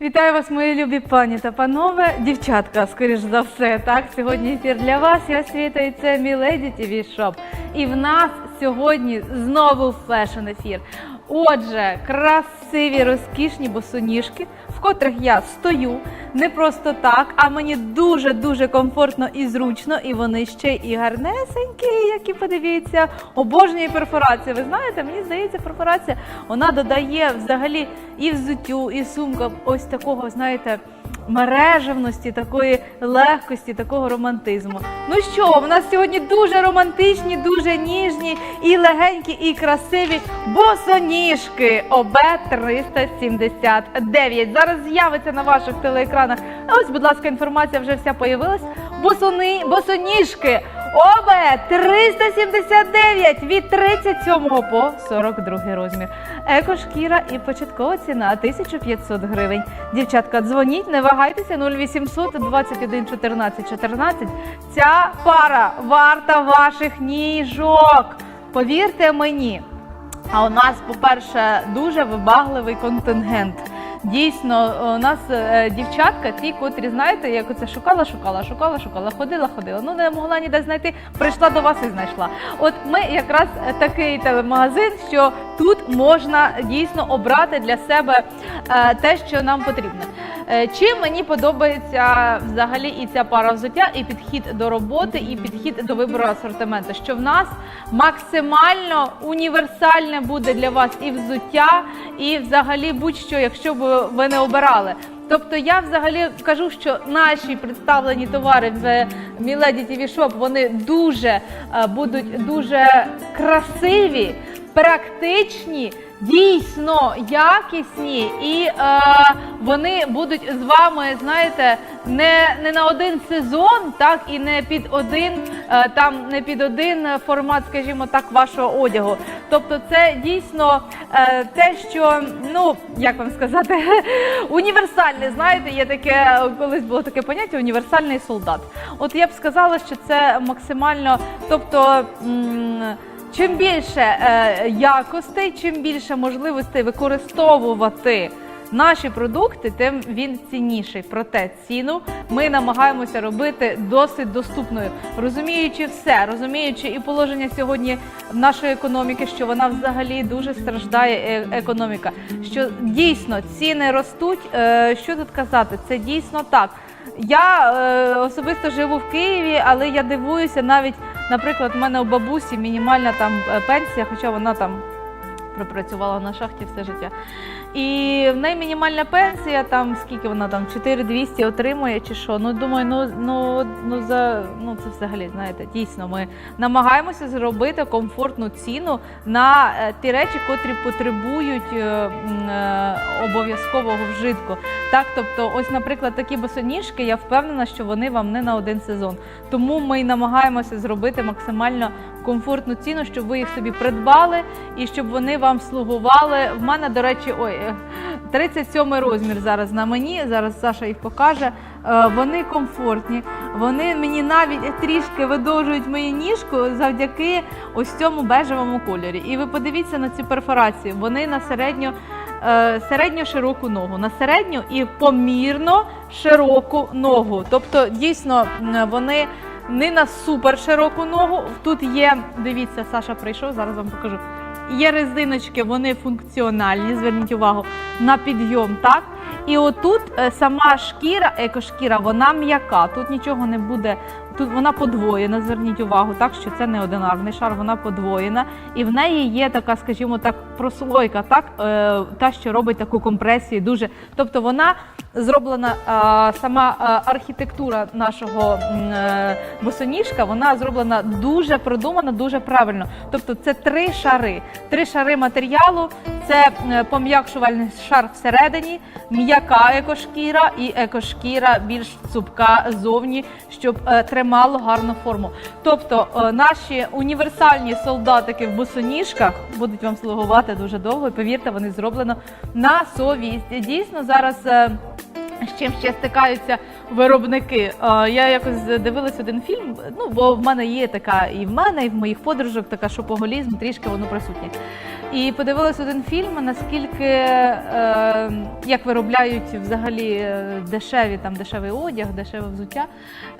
Вітаю вас, мої любі пані та панове, дівчатка, скоріш за все. Так, сьогодні ефір для вас. Я Світа і це Міледі ТВ Шоп. І в нас сьогодні знову фешн ефір. Отже, красиві, розкішні босоніжки, в котрих я стою не просто так, а мені дуже дуже комфортно і зручно, і вони ще і гарнесенькі, які подивіться, обожнює перфорація. Ви знаєте, мені здається, перфорація вона додає взагалі і взуттю, і сумкам ось такого, знаєте. Мережевності, такої легкості, такого романтизму. Ну що, в нас сьогодні дуже романтичні, дуже ніжні і легенькі, і красиві босоніжки ОБ 379. Зараз з'явиться на ваших телеекранах. Ось, будь ласка, інформація вже вся появилась. Босони, босоніжки ОБ 379 від 37 по 42 розмір. Екошкіра і початкова ціна 1500 гривень. Дівчатка, дзвоніть, не вагайтеся 0800 21 14 14. Ця пара варта ваших ніжок. Повірте мені. А у нас, по-перше, дуже вибагливий контингент. Дійсно, у нас е, дівчатка, ті, котрі, знаєте, як оце шукала, шукала, шукала, шукала, ходила, ходила. Ну не могла ніде знайти, прийшла до вас і знайшла. От ми якраз такий телемагазин, що тут можна дійсно обрати для себе е, те, що нам потрібно. Е, Чим мені подобається взагалі і ця пара взуття, і підхід до роботи, і підхід до вибору асортименту, що в нас максимально універсальне буде для вас і взуття, і взагалі будь-що, якщо б ви не обирали. Тобто я взагалі кажу, що наші представлені товари в Міледі TV Shop, вони дуже е, будуть дуже красиві, практичні, дійсно якісні, і е, вони будуть з вами, знаєте, не, не на один сезон, так і не під один е, там, не під один формат, скажімо так, вашого одягу. Тобто, це дійсно е, те, що ну як вам сказати, універсальне. Знаєте, є таке колись було таке поняття універсальний солдат. От я б сказала, що це максимально, тобто. Чим більше е, якостей, чим більше можливостей використовувати наші продукти, тим він цінніший. Проте ціну ми намагаємося робити досить доступною, розуміючи все, розуміючи і положення сьогодні нашої економіки, що вона взагалі дуже страждає е- економіка. Що дійсно ціни ростуть. Е, що тут казати? Це дійсно так. Я е, особисто живу в Києві, але я дивуюся навіть, наприклад, в мене у бабусі мінімальна там е, пенсія, хоча вона там пропрацювала на шахті все життя. І в неї мінімальна пенсія, там скільки вона там 4200 отримує чи що. Ну думаю, ну ну ну за ну це взагалі знаєте, дійсно ми намагаємося зробити комфортну ціну на е, ті речі, котрі потребують е, е, обов'язкового вжитку. Так, тобто, ось, наприклад, такі босоніжки, я впевнена, що вони вам не на один сезон. Тому ми намагаємося зробити максимально комфортну ціну, щоб ви їх собі придбали і щоб вони вам слугували. В мене, до речі, ой, е, 37 розмір зараз на мені. Зараз Саша їх покаже. Е, Вони комфортні. Вони мені навіть трішки видовжують мою ніжку завдяки ось цьому бежевому кольорі. І ви подивіться на цю перфорацію. Вони на середню. е, Середньо широку ногу, на середню і помірно широку ногу. Тобто, дійсно, вони не на супер широку ногу. Тут є, дивіться, Саша прийшов, зараз вам покажу. Є резиночки, вони функціональні, зверніть увагу, на підйом, так? І отут е, сама шкіра, екошкіра, вона м'яка. Тут нічого не буде. Тут вона подвоєна, зверніть увагу, так що це не одинарний шар, вона подвоєна. І в неї є така, скажімо так, прослойка, так, е, та, що робить таку компресію. Дуже. Тобто вона зроблена сама архітектура нашого е, босоніжка, вона зроблена дуже продумана, дуже правильно. Тобто це три шари. Три шари матеріалу, це е, пом'якшувальний шар всередині, м'яка екошкіра і екошкіра більш цупка ззовні, щоб е, тримало гарну форму. Тобто е, наші універсальні солдатики в босоніжках будуть вам слугувати дуже довго. Повірте, вони зроблено на совість. Дійсно, зараз. з чим ще стикаються виробники. Я якось дивилась один фільм. Ну бо в мене є така і в мене, і в моїх подружок така шопоголізм, трішки воно присутнє. І подивилась один фільм, наскільки е, як виробляють взагалі е, дешеві там дешевий одяг, дешеве взуття,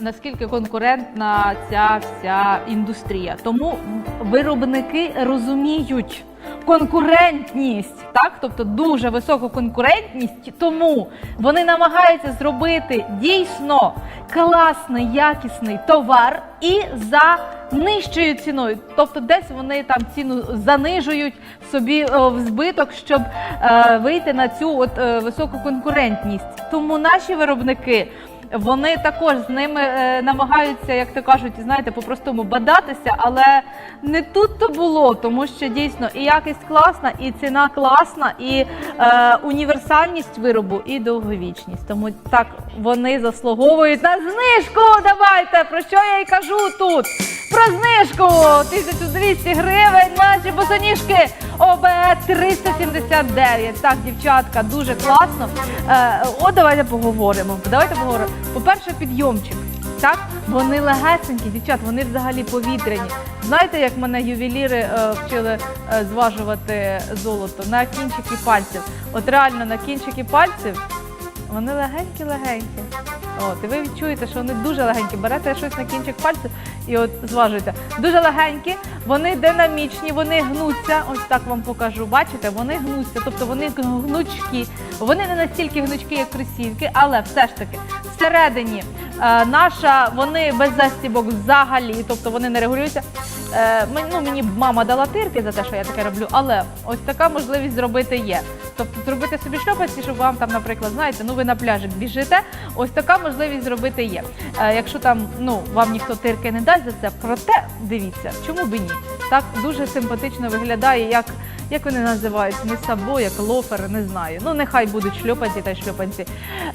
наскільки конкурентна ця вся індустрія. Тому виробники розуміють конкурентність, так, тобто дуже високу конкурентність, тому вони намагаються зробити дійсно класний, якісний товар і за нижчою ціною. Тобто, десь вони там ціну занижують собі в збиток, щоб е, вийти на цю от е, високу конкурентність. Тому наші виробники. Вони також з ними е, намагаються, як то кажуть, знаєте, по-простому бадатися, але не тут то було, тому що дійсно і якість класна, і ціна класна, і е, універсальність виробу, і довговічність. Тому так вони заслуговують на знижку. Давайте про що я й кажу тут? Про знижку 1200 гривень. Наші босоніжки ОБЕ 379. Так, дівчатка, дуже класно. Е, от давайте поговоримо. Давайте поговоримо. По-перше, підйомчик. Так, вони легесенькі, дівчат, вони взагалі повітряні. Знаєте, як мене ювеліри е, вчили е, зважувати золото на кінчики пальців? От реально на кінчики пальців вони легенькі-легенькі. От, і ви відчуєте, що вони дуже легенькі. Берете щось на кінчик пальців і от зважуєте. Дуже легенькі, вони динамічні, вони гнуться. Ось так вам покажу. Бачите, вони гнуться, тобто вони гнучкі. Вони не настільки гнучкі, як кросівки, але все ж таки всередині е, наша, вони без застібок взагалі, тобто вони не регулюються. Е, ну, мені мама дала тирки за те, що я таке роблю, але ось така можливість зробити є. Тобто зробити собі шльопанці, щоб вам там, наприклад, знаєте, ну ви на пляжик біжите, ось така можливість зробити є. Е, якщо там ну вам ніхто тирки не дасть за це, проте дивіться, чому би ні? Так дуже симпатично виглядає, як, як вони називаються, не сабо, як лофери, не знаю. Ну нехай будуть шльопанці та й шльопанці.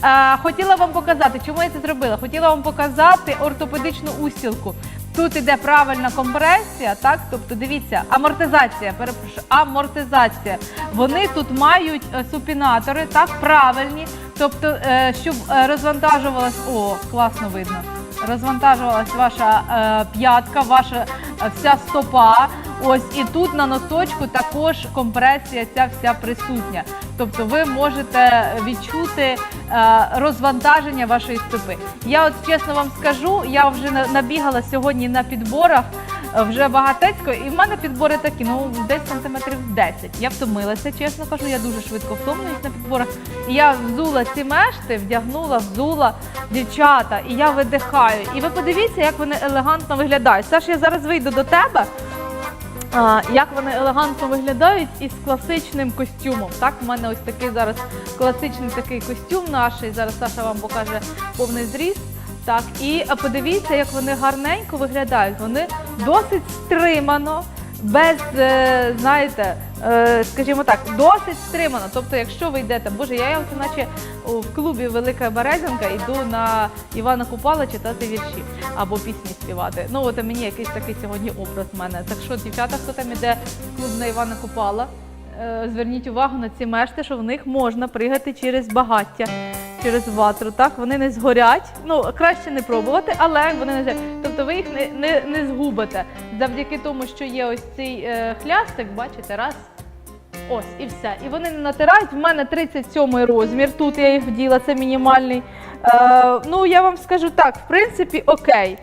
Е, хотіла вам показати, чому я це зробила? Хотіла вам показати ортопедичну устілку. Тут іде правильна компресія, так? Тобто, дивіться, амортизація, перепрошую, амортизація. Вони тут мають е, супінатори, так, правильні. Тобто, е, щоб е, розвантажувалась, о, класно видно. Розвантажувалась ваша п'ятка, ваша вся стопа. Ось і тут на носочку також компресія ця вся присутня. Тобто ви можете відчути е, розвантаження вашої стопи. Я от чесно вам скажу, я вже на- набігала сьогодні на підборах е, вже багатецько, і в мене підбори такі, ну десь сантиметрів 10. Я втомилася, чесно кажу, я дуже швидко втомлююсь на підборах. І я взула ці мешти, вдягнула, взула дівчата, і я видихаю. І ви подивіться, як вони елегантно виглядають. Саш, я зараз вийду до тебе. А, як вони елегантно виглядають із класичним костюмом. Так, в мене ось такий зараз класичний такий костюм наш. Зараз Саша вам покаже повний зріст. Так, і подивіться, як вони гарненько виглядають. Вони досить стримано, без, е, знаєте, скажімо так, досить стримано. Тобто, якщо ви йдете, боже, я як наче в клубі Велика Березенка йду на Івана Купала читати вірші або пісні співати. Ну от мені якийсь такий сьогодні образ в мене. Так що, дівчата, хто там іде в клуб на Івана Купала, е, зверніть увагу на ці мешти, що в них можна пригати через багаття, через ватру. Так вони не згорять. Ну краще не пробувати, але вони не згорять. Тобто ви їх не, не, не згубите завдяки тому, що є ось цей е, хлястик, бачите, раз. Ось і все. І вони не натирають. В мене 37 розмір. Тут я їх вділа, це мінімальний. Е, ну я вам скажу так, в принципі, окей.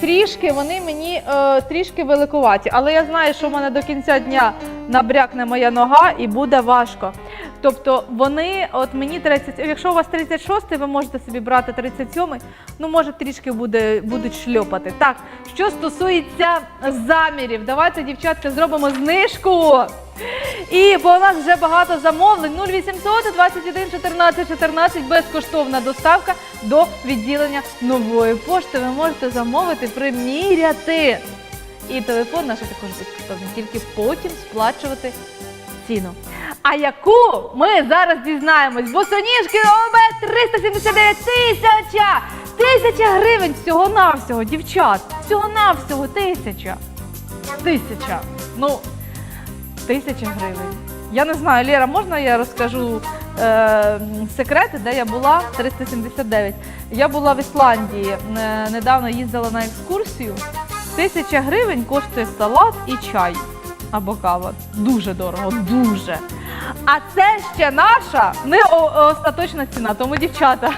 Трішки вони мені е, трішки великуваті, але я знаю, що в мене до кінця дня набрякне моя нога і буде важко. Тобто вони, от мені 30, якщо у вас 36, ви можете собі брати 37, ну може трішки буде, будуть шльопати. Так, що стосується замірів, давайте, дівчатки, зробимо знижку. І бо у нас вже багато замовлень. 0800 21 14 14 безкоштовна доставка до відділення нової пошти. Ви можете замовити, приміряти. І телефон наш також безкоштовний, тільки потім сплачувати ціну. А яку ми зараз дізнаємось? Босоніжки ОБ 379 тисяча! Тисяча гривень всього-навсього, дівчат! Всього-навсього тисяча! Тисяча! Ну, Тисяча гривень. Я не знаю, Лєра, можна я розкажу е, секрети, де я була? 379. Я була в Ісландії, е, недавно їздила на екскурсію. Тисяча гривень коштує салат і чай. або кава. Дуже дорого, дуже. А це ще наша не остаточна ціна. Тому, дівчата,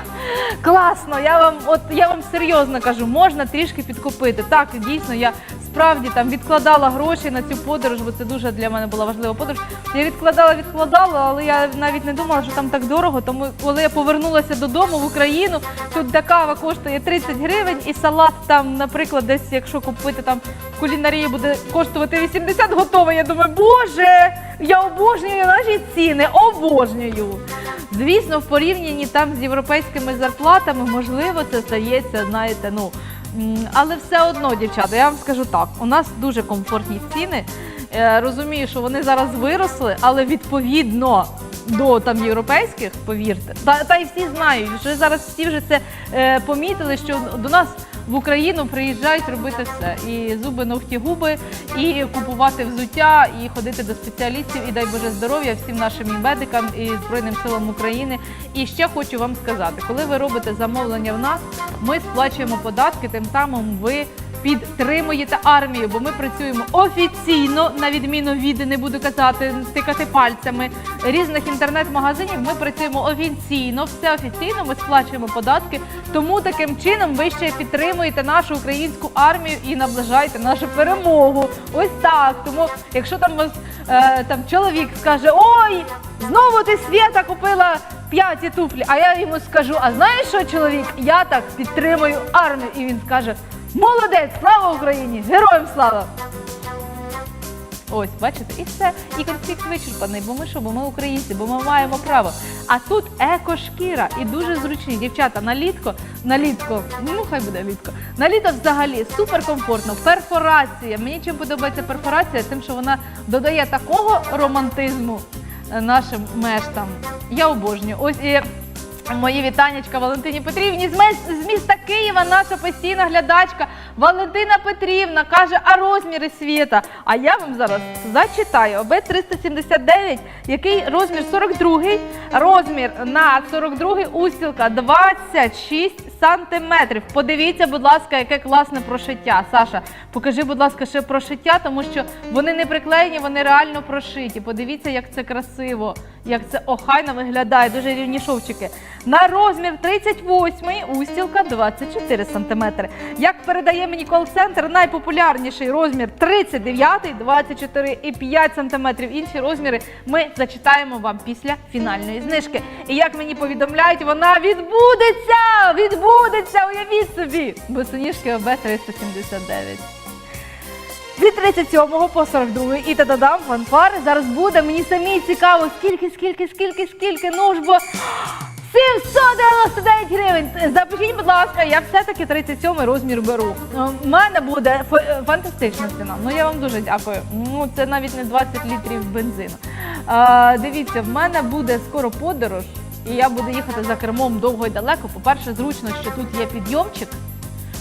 класно. Я вам, от я вам серйозно кажу, можна трішки підкупити. Так, дійсно, я справді там відкладала гроші на цю подорож, бо це дуже для мене була важлива подорож. Я відкладала, відкладала, але я навіть не думала, що там так дорого. Тому коли я повернулася додому в Україну, тут та кава коштує 30 гривень, і салат там, наприклад, десь, якщо купити там в кулінарії, буде коштувати 80 готовий. Я думаю, боже, я обожнюю наші ціни, обожнюю. Звісно, в порівнянні там з європейськими зарплатами, можливо, це стається, знаєте, ну. Але все одно, дівчата, я вам скажу так: у нас дуже комфортні ціни. Е, Розумію, що вони зараз виросли, але відповідно до там європейських, повірте, та, та й всі знають, що зараз всі вже це е, помітили, що до нас в Україну приїжджають робити все: і зуби, ногті, губи, і купувати взуття, і ходити до спеціалістів, і дай Боже здоров'я всім нашим медикам і Збройним силам України. І ще хочу вам сказати, коли ви робите замовлення в нас, ми сплачуємо податки, тим самим ви підтримуєте армію, бо ми працюємо офіційно, на відміну від не буду казати, тикати пальцями різних інтернет-магазинів. Ми працюємо офіційно, все офіційно. Ми сплачуємо податки. Тому таким чином ви ще підтримуєте нашу українську армію і наближаєте нашу перемогу. Ось так. Тому, якщо там вас е, там чоловік скаже, ой, знову ти свята купила. П'яті туфлі, а я йому скажу: а знаєш що, чоловік? Я так підтримую армію. І він скаже: Молодець, слава Україні! Героям слава! Ось, бачите, і все. І конфлікт вичерпаний, бо ми що, бо ми українці, бо ми маємо право. А тут екошкіра і дуже зручні дівчата на літко, на літко, ну хай буде літко. На літо взагалі суперкомфортно. Перфорація. Мені чим подобається перфорація, тим, що вона додає такого романтизму е, нашим мештам. Я обожнюю. Ось і Мої вітаннячка Валентині Петрівні з міста Києва, наша постійна глядачка Валентина Петрівна каже, а розміри світа. А я вам зараз зачитаю. ОБ 379, який розмір 42, розмір на 42 устілка 26 сантиметрів. Подивіться, будь ласка, яке класне прошиття. Саша, покажи, будь ласка, ще прошиття, тому що вони не приклеєні, вони реально прошиті. Подивіться, як це красиво, як це охайно виглядає. Дуже рівні шовчики. На розмір 38 устілка 24 см. Як передає мені кол-центр, найпопулярніший розмір 39, 24,5 см. Інші розміри ми зачитаємо вам після фінальної знижки. І як мені повідомляють, вона відбудеться! Відбудеться! Уявіть собі! Босоніжки ОБ 379. Від 37 по 42 і та-дадам фанфари зараз буде. Мені самі цікаво, скільки, скільки, скільки, скільки, ну ж бо 799 гривень. Запишіть, будь ласка, я все-таки 37 розмір беру. У мене буде е, фантастична ціна. Ну я вам дуже дякую. Ну це навіть не 20 літрів бензину. А, дивіться, в мене буде скоро подорож, і я буду їхати за кермом довго і далеко. По-перше, зручно, що тут є підйомчик.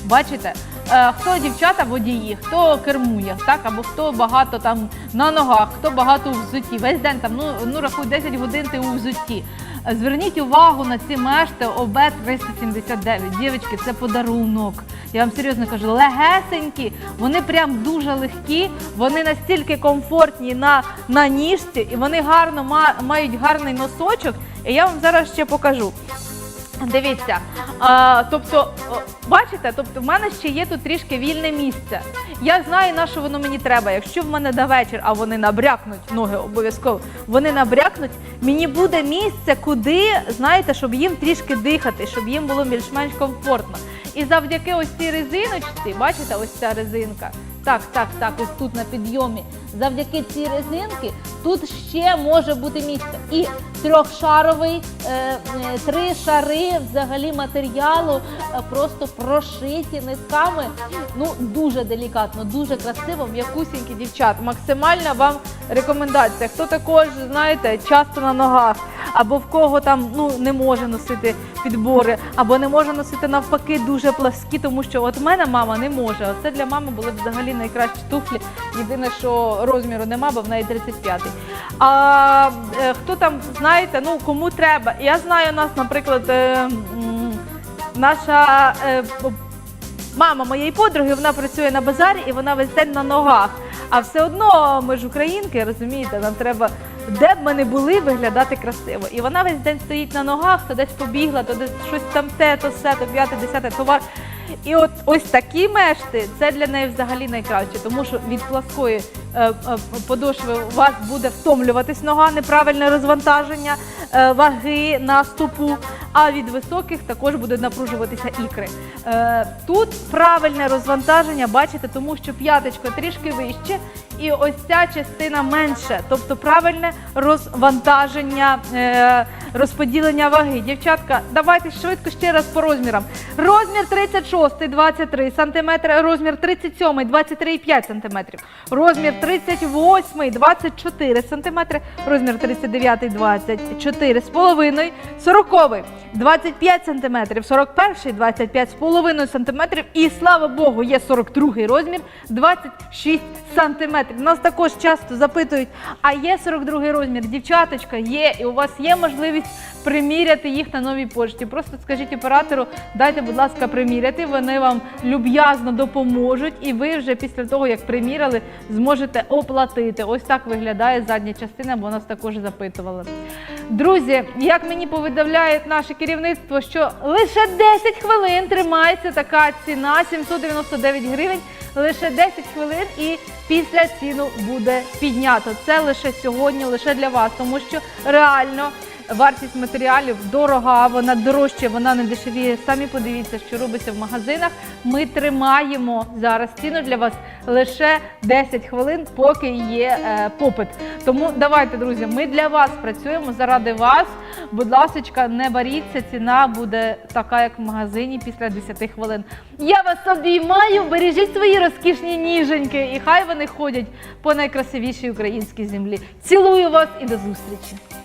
Бачите, е, хто дівчата водії, хто кермує, так або хто багато там на ногах, хто багато у взутті. Весь день там ну ну рахуй 10 годин ти у взутті. Зверніть увагу на ці мешти ОБ 379. Дівчатки, це подарунок. Я вам серйозно кажу, легесенькі, вони прям дуже легкі, вони настільки комфортні на, на ніжці, і вони гарно ма- мають гарний носочок. І я вам зараз ще покажу. Дивіться, а, тобто, бачите, тобто в мене ще є тут трішки вільне місце. Я знаю, на що воно мені треба. Якщо в мене на вечір, а вони набрякнуть, ноги обов'язково, вони набрякнуть, мені буде місце, куди, знаєте, щоб їм трішки дихати, щоб їм було більш-менш комфортно. І завдяки ось цій резиночці, бачите, ось ця резинка. Так, так, так, ось тут на підйомі. Завдяки цій резинки тут ще може бути місце. І трьохшаровий, е, е, три шари взагалі матеріалу е, просто прошиті нитками. Ну, дуже делікатно, дуже красиво, м'якусінькі дівчат. Максимальна вам рекомендація. Хто також, знаєте, часто на ногах, або в кого там ну, не може носити підбори, або не може носити навпаки дуже пласкі, тому що от мене мама не може. Оце для мами були взагалі найкращі туфлі. Єдине, що розміру нема, бо в неї 35-й. А е, хто там, знаєте, ну кому треба. Я знаю нас, наприклад, е, наша. е, Мама моєї подруги, вона працює на базарі і вона весь день на ногах. А все одно ми ж українки, розумієте, нам треба, де б ми не були, виглядати красиво. І вона весь день стоїть на ногах, то десь побігла, то десь щось там те, то все, то п'яте, десяте товар. І от ось такі мешти це для неї взагалі найкраще, тому що від пласкої е, е, подошви у вас буде втомлюватись нога, неправильне розвантаження е, ваги на стопу, а від високих також будуть напружуватися ікри. Е, тут правильне розвантаження, бачите, тому що п'яточка трішки вище, і ось ця частина менше, тобто правильне розвантаження, е, розподілення ваги. Дівчатка, давайте швидко ще раз по розмірам. Розмір 36 23 см, розмір 37 23,5 см, розмір 38 24 см, розмір 39 24 з половиною, 40 25 см, 41 25 з половиною см і слава Богу, є 42 розмір 26 см. Нас також часто запитують, а є 42 розмір, дівчаточка, є, і у вас є можливість приміряти їх на новій пошті. Просто скажіть оператору, дайте, будь ласка, приміряти. Вони вам люб'язно допоможуть, і ви вже після того, як приміряли, зможете оплатити. Ось так виглядає задня частина, бо нас також запитували. Друзі, як мені повідомляє наше керівництво, що лише 10 хвилин тримається така ціна 799 гривень. Лише 10 хвилин і після ціну буде піднято. Це лише сьогодні, лише для вас, тому що реально вартість матеріалів дорога, вона дорожча, вона не дешевіє. Самі подивіться, що робиться в магазинах. Ми тримаємо зараз ціну для вас лише 10 хвилин, поки є е, попит. Тому давайте, друзі, ми для вас працюємо заради вас. Будь ласка, не боріться, ціна буде така, як в магазині після 10 хвилин. Я вас обіймаю, бережіть свої розкішні ніженьки, і хай вони ходять по найкрасивішій українській землі. Цілую вас і до зустрічі!